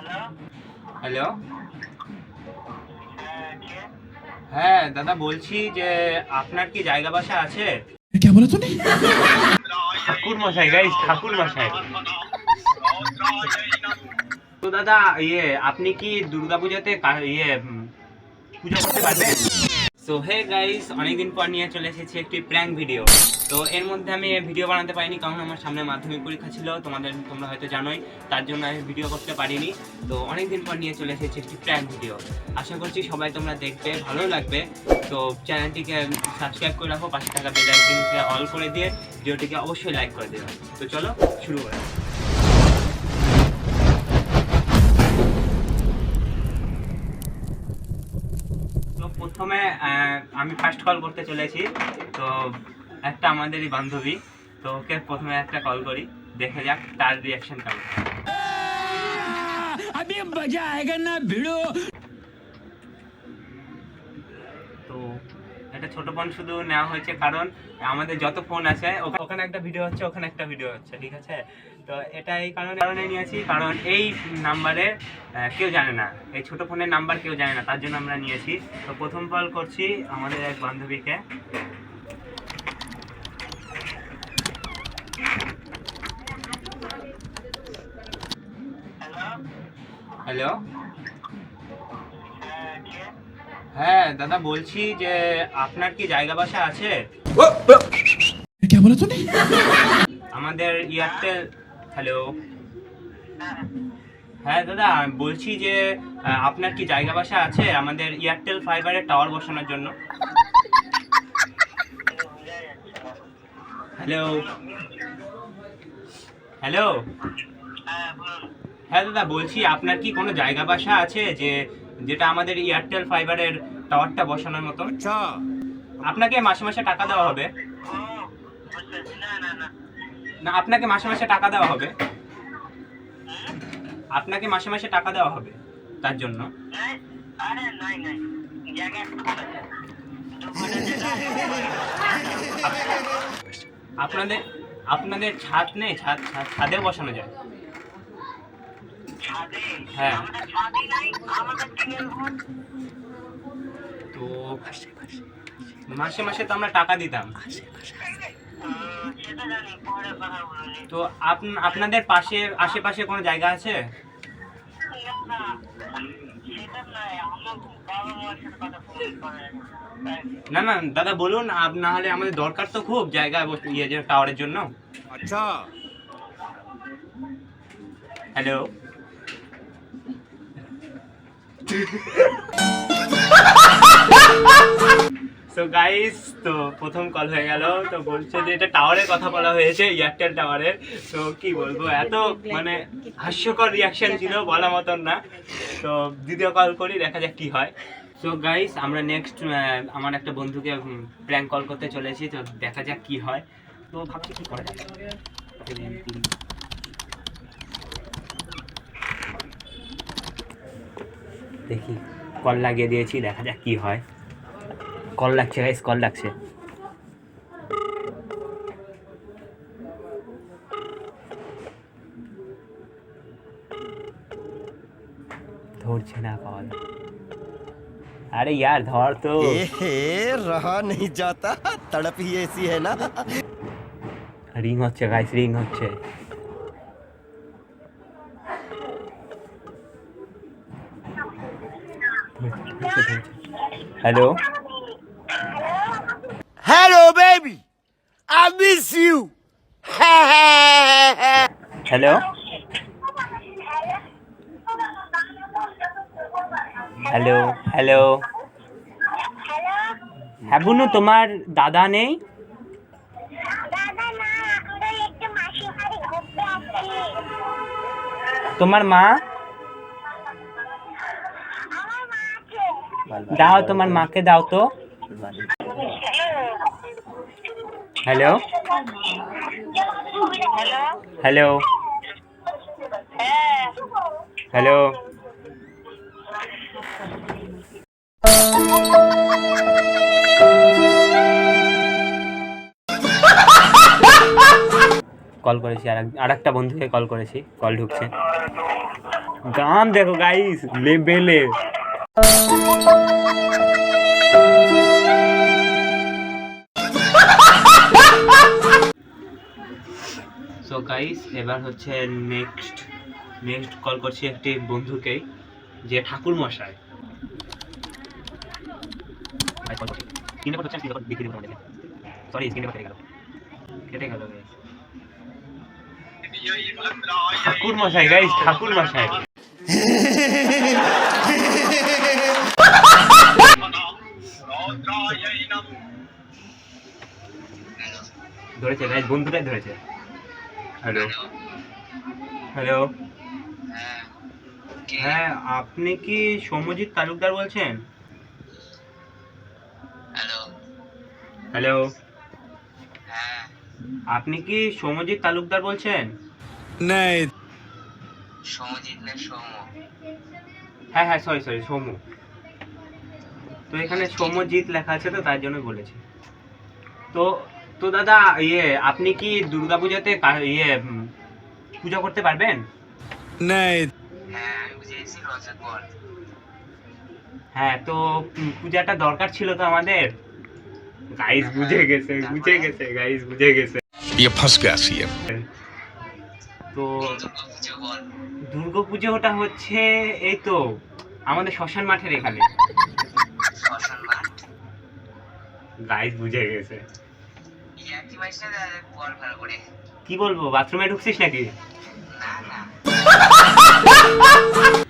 Hello হ্যাঁ দাদা বলছি যে আপনার কি জায়গা বাসা আছে? কে বলে তুমি ঠাকুর মশাই গাইস ঠাকুর মশাই। তো দাদা ইয়ে আপনি কি দুর্গাপূজাতে ইয়ে পুজো করতে পারবেন? সো হে গাইস অনেকদিন পর নিয়ে চলে এসেছি একটি প্র্যাঙ্ক ভিডিও তো এর মধ্যে আমি ভিডিও বানাতে পারিনি, কারণ আমার সামনে মাধ্যমিক পরীক্ষা ছিল, তোমাদের, তোমরা হয়তো জানোই, তার জন্য আমি ভিডিও করতে পারিনি। তো অনেকদিন পর নিয়ে চলে এসেছি একটি প্র্যাঙ্ক ভিডিও আশা করছি সবাই তোমরা দেখবে ভালো লাগবে। তো চ্যানেলটিকে সাবস্ক্রাইব করে রাখো, পাশে থাকা বেল অল করে দিয়ে ভিডিওটিকে অবশ্যই লাইক করে দেবে তো চলো, শুরু করা প্রথমে আমি ফার্স্ট কল করতে চলেছি। তো একটা আমাদেরই বান্ধবী তো ওকে প্রথমে একটা কল করি দেখে যাক তার রিয়াকশন কেমন अभी मजा आएगा ना भिड़ो তো একটা ছোট ফোন শুধু নেওয়া হয়েছে কারণ আমাদের যত ফোন আছে ওখা- ওখানে একটা ভিডিও হচ্ছে ওখানে একটা ভিডিও হচ্ছে ঠিক আছে তো এটা এই কারণে কারণে নিয়েছি কারণ এই নাম্বারে কেউ জানে না এই ছোট ফোনের নাম্বার কেউ জানে না তার জন্য আমরা নিয়েছি তো প্রথম কল করছি আমাদের এক বান্ধবীকে হ্যালো? হ্যাঁ দাদা বলছি যে আপনার কি জায়গা বাসা আছে? আমাদের এয়ারটেল হ্যালো? হ্যাঁ দাদা বলছি যে আপনার কি জায়গা বাসা আছে আমাদের এয়ারটেল ফাইবারের টাওয়ার বসানোর জন্য? হ্যালো? হ্যালো? হ্যাঁ দাদা বলছি আপনার কি কোনো জায়গা বাসা আছে যে যেটা আমাদের এয়ারটেল ফাইবারের টাওয়ারটা বসানোর মতো? আপনাকে মাসে মাসে টাকা দেওয়া হবে। না আপনাকে মাসে মাসে টাকা দেওয়া হবে। আপনাকে মাসে মাসে টাকা দেওয়া হবে তার জন্য। আপনাদের আপনাদের ছাদ নেই ছাদ ছাদ- বসানো যায়। হ্যাঁ। তো মাসে মাসে তো আমরা টাকা দিতাম। তো আপনাদের পাশে আশেপাশে কোনো জায়গা আছে? না না। দাদা বলুন আপ না হলে আমাদের দরকার তো খুব জায়গা ইয়ে টাওয়ারের জন্য। আচ্ছা। হ্যালো সো গাইস তো প্রথম কল হয়ে গেল। তো বলছে যে এটা টাওয়ারের কথা বলা হয়েছে এয়ারটেল টাওয়ারের তো কি বলব, এত মানে হাস্যকর রিয়াকশন ছিল বলা মতন না। তো দ্বিতীয় কল করি, দেখা যাক কি হয়। সো গাইস আমরা নেক্সট আমার একটা বন্ধুকে প্র্যাঙ্ক কল করতে চলেছি। তো দেখা যাক কি হয়। তো ভাবছি কি করা যায়। দেখি কল লাগিয়ে দিয়েছি দেখা যাক কি হয় কল লাগছে গাইস কল লাগছে ধরছে না কল আরে यार ধর তো ए रहा नहीं जाता तड़प ही ऐसी है ना রিং হচ্ছে গাইস রিং হচ্ছে Hello hello baby I miss you hello hello hello হ্যাঁ বুনু তোমার দাদা নেই? তোমার মা? দাও তোমার মাকে দাও তো। হ্যালো হ্যালো হ্যালো হ্যাঁ কল করেছি আর একটা বন্ধুকে কল করেছি। কল ঢুকছে। গান দেখো গাইস লেবেলে সো গাইস এবার হচ্ছে নেক্সট নেক্সট কল করছি একটি বন্ধুকে, যে ঠাকুর মশাই সরি স্ক্রিনে ঠাকুর মশাই গাইস ঠাকুর মশাই ধরেছে গাইস বন্ধুটাই ধরেছে। হ্যালো হ্যালো হ্যাঁ আপনি কি সৌম্যজিৎ তালুকদার বলছেন? হ্যালো হ্যালো হ্যাঁ। আপনি কি সৌম্যজিৎ তালুকদার বলছেন? नहीं সমজিৎ না সৌম হ্যাঁ হ্যাঁ সরি সরি সৌম্য। তো এখানে সৌম্যজিৎ লেখা আছে তো তার জন্য বলেছি। তো তো দাদা ইয়ে আপনি কি দুর্গাপূজাতে কা- ইয়ে উম, পূজা করতে পারবেন नहीं হ্যাঁ আমি বুঝেছি রজত বল হ্যাঁ তো উম, পূজাটা দরকার ছিল তো আমাদের গাইস বুঝে গেছে বুঝে গেছে গাইস বুঝে গেছে ये फंस गया सी তো দুর্গা পুজো বল দুর্গা পুজোটা হচ্ছে এই তো আমাদের শ্মশান মাঠের এখানে শ্মশান মাঠ গাইস বুঝে গেছে কি বলব বাথরুমে ঢুকছিস নাকি?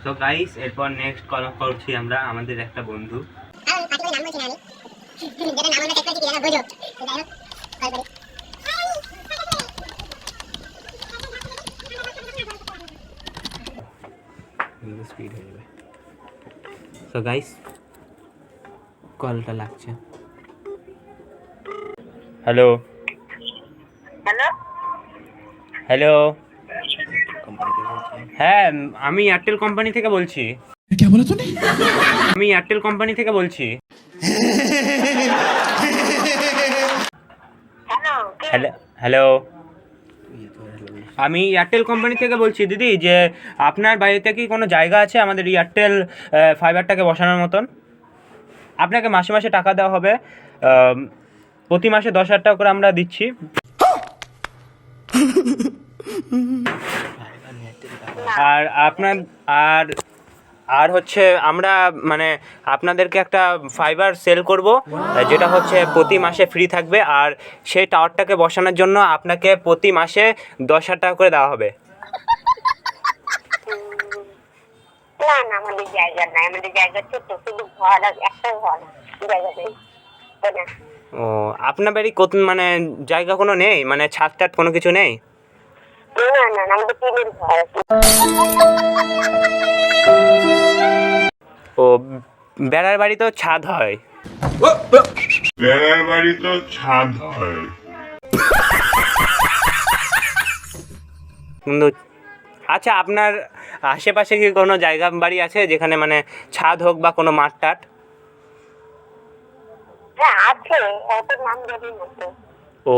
তো গাইস এরপর নেক্সট কল করছি আমরা আমাদের একটা বন্ধু। স্পিড হয়ে যাবে। তো গাইস কলটা লাগছে। Hello hello? হ্যালো। হ্যাঁ আমি এয়ারটেল কোম্পানি থেকে বলছি। আমি এয়ারটেল কোম্পানি থেকে বলছি। হ্যালো হ্যালো আমি এয়ারটেল কোম্পানি থেকে বলছি দিদি যে আপনার বাড়িতে কি কোনো জায়গা আছে আমাদের এয়ারটেল ফাইবারটাকে বসানোর মতন? আপনাকে মাসে মাসে টাকা দেওয়া হবে। প্রতি মাসে দশ হাজার টাকা করে আমরা দিচ্ছি। আর আপনার, আর আর হচ্ছে আমরা মানে আপনাদেরকে একটা ফাইবার সেল করব, যেটা হচ্ছে প্রতি মাসে ফ্রি থাকবে, আর সেই টাওয়ারটাকে বসানোর জন্য আপনাকে প্রতি মাসে দশ হাজার টাকা করে দেওয়া হবে। জায়গা নাই, আমাদের জায়গা ছোট, শুধু ঘর একটা ঘর জায়গা নেই। ও আপনার বাড়ি কত মানে জায়গা কোনো নেই? মানে ছাদ টাদ কোনো কিছু নেই? ও বেড়ার বাড়ি তো ছাদ হয়। বেড়ার বাড়ি তো ছাদ হয়। কিন্তু আচ্ছা আপনার আশেপাশে কি কোনো জায়গা বাড়ি আছে যেখানে মানে ছাদ হোক বা কোনো মাঠ টাট হ্যাঁ আছে অত নাম জানি না তো ও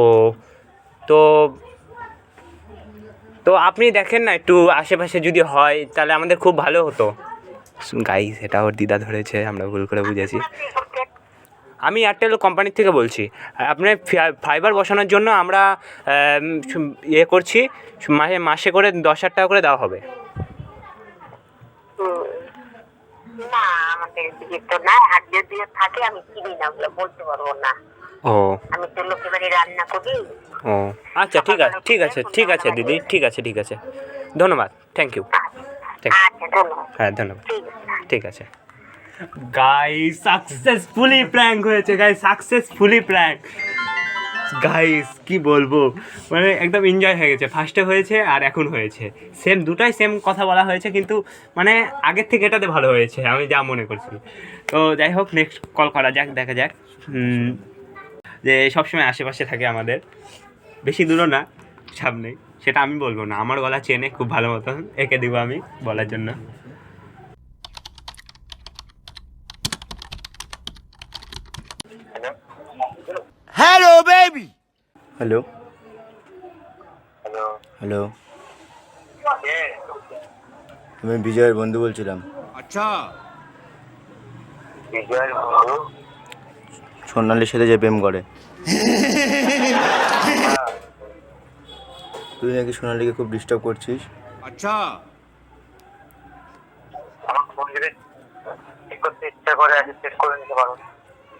তো তো আপনি দেখেন না একটু আশেপাশে যদি হয় তাহলে আমাদের খুব ভালো হতো। গাইস সেটা ওর দিদা ধরেছে আমরা ভুল করে বুঝেছি। আমি এয়ারটেল কোম্পানির থেকে বলছি। আপনার ফাইবার বসানোর জন্য আমরা ইয়ে করছি মাসে মাসে করে দশ হাজার টাকা করে দেওয়া হবে। না আমাদের দিকে তো না আর যদি থাকে আমি কিনি না ওগুলো বলতে পারব না। ও। আমি তো লোকের বাড়ি রান্না করি। ও। আচ্ছা ঠিক আছে ঠিক আছে ঠিক আছে দিদি ঠিক আছে ঠিক আছে। ধন্যবাদ থ্যাংক ইউ থ্যাংক আচ্ছা হ্যাঁ ধন্যবাদ। ঠিক আছে। গাই সাকসেসফুলি প্র্যাঙ্ক হয়েছে গাই সাকসেসফুলি প্র্যাঙ্ক গাইস কি বলব? মানে একদম এনজয় হয়ে গেছে। ফার্স্টে হয়েছে আর এখন হয়েছে। সেম দুটাই সেম কথা বলা হয়েছে, কিন্তু মানে আগের থেকে এটাতে ভালো হয়েছে, আমি যা মনে করছি। তো যাই হোক নেক্সট কল করা যাক, দেখা যাক। যে সবসময় আশেপাশে থাকে আমাদের। বেশি দূরও না, সামনেই। সেটা আমি বলব না। আমার গলা চেনে খুব ভালো মতন, একে দিব আমি বলার জন্য। হ্যালো বেবি হ্যালো হ্যালো আমি বিজয়ের বন্ধু বলছিলাম। আচ্ছা। সোনালির সাথে যে প্রেম করে। তুই নাকি সোনালিকে খুব ডিস্টার্ব করছিস? আচ্ছা। করে আগে চেক করে নিতে পারো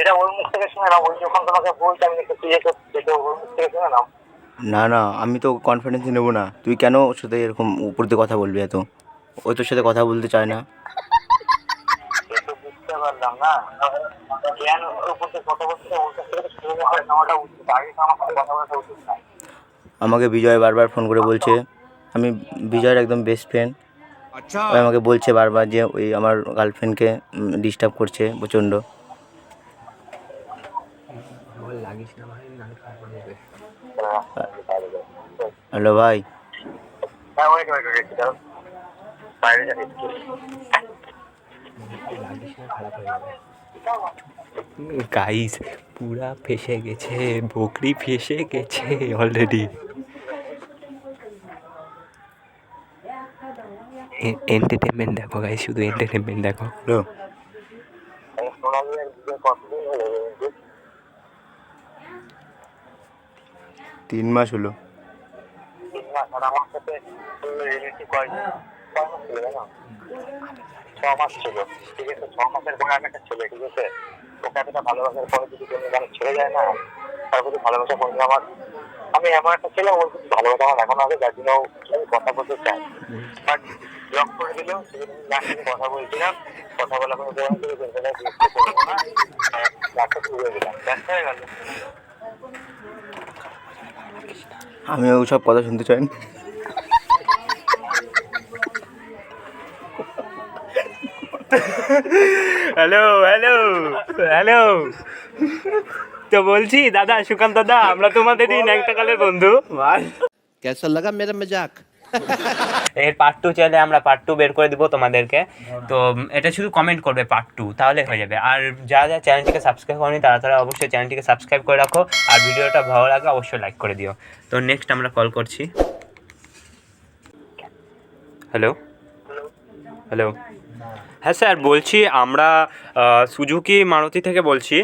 সেটা ওর মুখ থেকে শুনে না ওই যখন তোমাকে বলছে আমি একটু ওর মুখ থেকে শুনে নাও না না আমি তো কনফিডেন্স নেব না। তুই কেন ওর সাথে এরকম উপর দিয়ে কথা বলবি এত? ও তোর সাথে কথা বলতে চায় না। বুঝতে পারলাম না। জ্ঞান উপর থেকে কথা বলছে ওর কাছ থেকে তো শুনে নেওয়াটা উচিত। আগে আমার সাথে কথা বলাটা উচিত না। আমাকে বিজয় বারবার ফোন করে বলছে। আমি বিজয়ের একদম বেস্ট ফ্রেন্ড ও আমাকে বলছে বারবার যে ওই আমার গার্লফ্রেন্ডকে ডিস্টার্ব করছে প্রচণ্ড। হ্যালো ভাই। গাইস পুরা ফেসে গেছে, বকরি ফেসে গেছে অলরেডি এন্টারটেনমেন্ট দেখো গাইস শুধু এন্টারটেনমেন্ট দেখো। হ্যালো সোনালি আর বিজয় কতদিন হলো কিন্তু তিন মাস হলো। ছ মাস ছিল ঠিক আছে ছ মাসের আমি একটা ছেলে ঠিক আছে ওকে ভালোবাসার যদি ছেড়ে যায় না ভালোবাসা আমার আমি এমন একটা ছেলে ওর প্রতি ভালোবাসা আমার এখন আগে যার জন্য কথা বলতে চাই। বাট করে দিল কথা বলছিলাম কথা বলা কোনো করে না যাকে তুলে দিলাম ব্যস্ত হয়ে গেল আমি সব কথা শুনতে চাই না। হ্যালো হ্যালো হ্যালো তো বলছি দাদা সুকান্ত দাদা আমরা তোমাদেরই একটা কালের বন্ধু। ভাই কেসা লাগা মেরা মজাক। এর পার্ট টু চাইলে আমরা পার্ট টু বের করে দিব তোমাদেরকে। তো এটা শুধু কমেন্ট করবে পার্ট টু তাহলে হয়ে যাবে। আর যারা যারা চ্যানেলটিকে সাবস্ক্রাইব করেনি তারা তারা অবশ্যই চ্যানেলটিকে সাবস্ক্রাইব করে রাখো। আর ভিডিওটা ভালো লাগলে অবশ্যই লাইক করে দিও। তো নেক্সট আমরা কল করছি। হ্যালো হ্যালো হ্যাঁ স্যার বলছি আমরা সুজুকি মারুতি থেকে বলছি।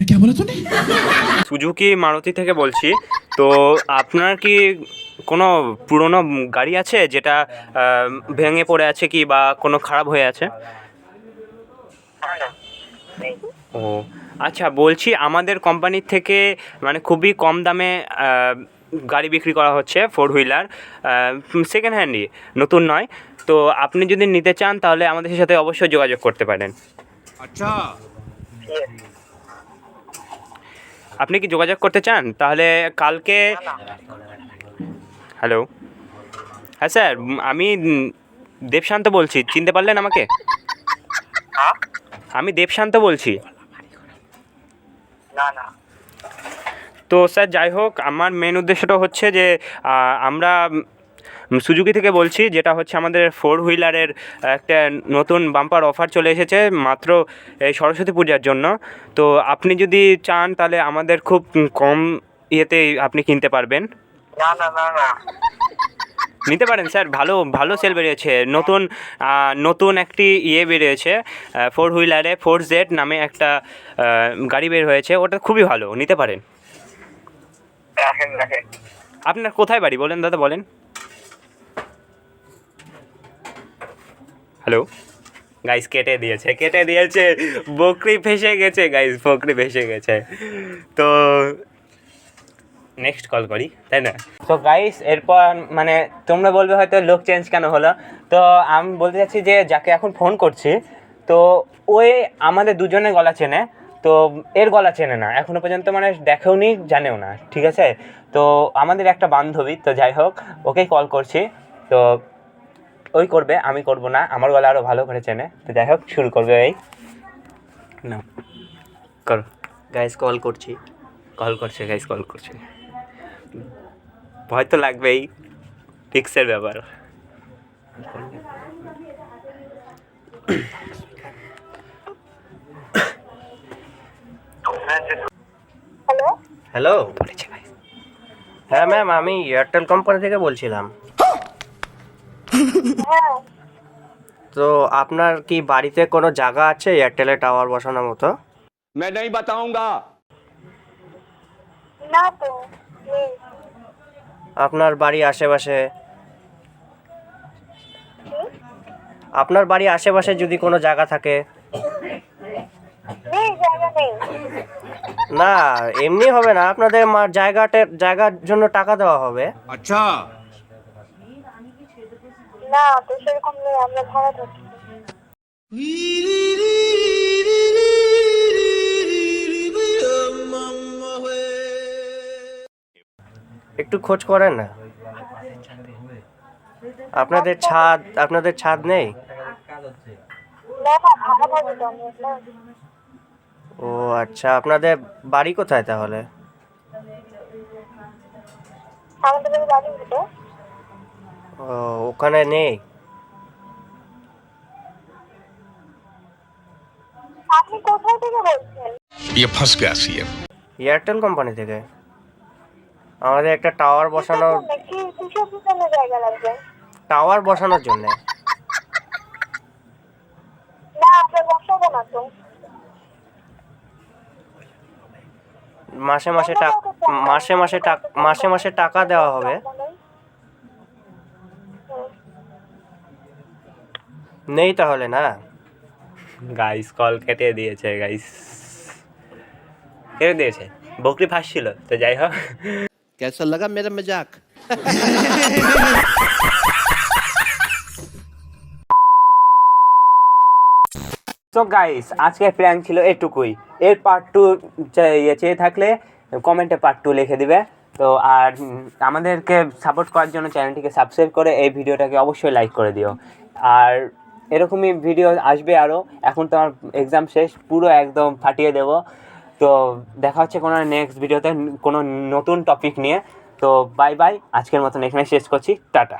क्या बोला तूने সুজুকি মারুতি থেকে বলছি তো আপনার কি কোনো পুরনো গাড়ি আছে যেটা আহ, ভেঙে পড়ে আছে কি বা কোনো খারাপ হয়ে আছে ও আচ্ছা বলছি আমাদের কোম্পানির থেকে মানে খুবই কম দামে আহ, গাড়ি বিক্রি করা হচ্ছে ফোর হুইলার সেকেন্ড হ্যান্ডই নতুন নয় তো আপনি যদি নিতে চান তাহলে আমাদের সাথে অবশ্যই যোগাযোগ করতে পারেন আপনি কি যোগাযোগ করতে চান? তাহলে কালকে হ্যালো হ্যাঁ স্যার আমি দেবশান্ত বলছি। চিনতে পারলেন আমাকে? হ্যাঁ? আমি দেবশান্ত বলছি। না না। তো স্যার যাই হোক আমার মেন উদ্দেশ্যটা হচ্ছে যে আমরা সুজুকি থেকে বলছি যেটা হচ্ছে আমাদের ফোর হুইলারের একটা নতুন বাম্পার অফার চলে এসেছে মাত্র এই সরস্বতী পূজার জন্য। তো আপনি যদি চান তাহলে আমাদের খুব কম ইয়েতে আপনি কিনতে পারবেন। না না না না। নিতে পারেন স্যার। ভালো ভালো সেল বেরিয়েছে। নতুন নতুন একটি ইয়ে বেরিয়েছে ফোর হুইলারে ফোর জেড নামে একটা গাড়ি বের হয়েছে। ওটা খুবই ভালো নিতে পারেন। আপনার কোথায় বাড়ি? বলেন দাদা বলেন। হ্যালো গাইস কেটে দিয়েছে কেটে দিয়েছে। বকরি ফেসে গেছে গাইস বকরি ফেসে গেছে। তো নেক্সট কল করি, তাই না? তো গাইস এরপর মানে তোমরা বলবে হয়তো লোক চেঞ্জ কেন হলো। তো, আমি বলতে চাচ্ছি যে, যাকে এখন ফোন করছি, তো, ওই আমাদের দুজনের গলা চেনে। তো, এর গলা চেনে না। এখনও পর্যন্ত মানে দেখেও নি, জানেও না, ঠিক আছে? তো, আমাদের একটা বান্ধবী, তো যাই হোক, ওকেই কল করছি। তো ওই করবে আমি করব না। আমার গলা আরও ভালো করে চেনে। তো যাই হোক শুরু করবে এই। না করো। গাইস কল করছি। কল করছে গাইস কল করছে। ভয় তো লাগবেই। ফিক্সের ব্যাপার। হ্যালো হ্যালো হ্যাঁ ম্যাম আমি এয়ারটেল কোম্পানি থেকে বলছিলাম। তো আপনার কি বাড়িতে কোনো জায়গা আছে এয়ারটেলে টাওয়ার বসানোর মতো मैं नहीं बताऊंगा না তো নেই আপনার বাড়ি আশেপাশে আপনার বাড়ি আশেপাশে যদি কোনো জায়গা থাকে নেই জায়গা নেই না এমনি হবে না আপনাদের মা- জায়গাটা জায়গার জন্য টাকা দেওয়া হবে अच्छा না তো সেরকম নেই আমরা ভাড়া থাকি। একটু খোঁজ করেন না? আপনাদের ছাদ আপনাদের ছাদ নেই? ও আচ্ছা আপনাদের বাড়ি কোথায় তাহলে? আমাদের বাড়ি ওখানে নেই আপনি কোথায় থেকে বলছেন ये फंस गया सीएम এয়ারটেল কোম্পানি থেকে আমাদের একটা টাওয়ার বসানোর কি কিসের পিছনে জায়গা লাগবে টাওয়ার বসানোর জন্য না আমরা বসাবো না তো মাসে মাসে টাকা মাসে মাসে টাকা মাসে মাসে টাকা দেওয়া হবে নেই তাহলে না গাইস কল কেটে দিয়েছে গাইস কেটে দিয়েছে বকরি ফাঁসছিল তো যাই হোক कैसा लगा मेरा मजाक তো গাইস আজকের প্র্যাঙ্ক ছিল এটুকুই এর পার্ট টু ইয়ে চেয়ে থাকলে কমেন্টে পার্ট টু লিখে দিবে তো আর উম, আমাদেরকে সাপোর্ট করার জন্য চ্যানেলটিকে সাবস্ক্রাইব করে এই ভিডিওটাকে অবশ্যই লাইক করে দিও আর এরকমই ভিডিও আসবে আরও এখন তো আমার এক্সাম শেষ, পুরো একদম ফাটিয়ে দেবো। তো দেখা হচ্ছে কোনো নেক্সট ভিডিওতে কোনো নতুন টপিক নিয়ে। তো বাই বাই আজকের মতন এখানে শেষ করছি। টাটা।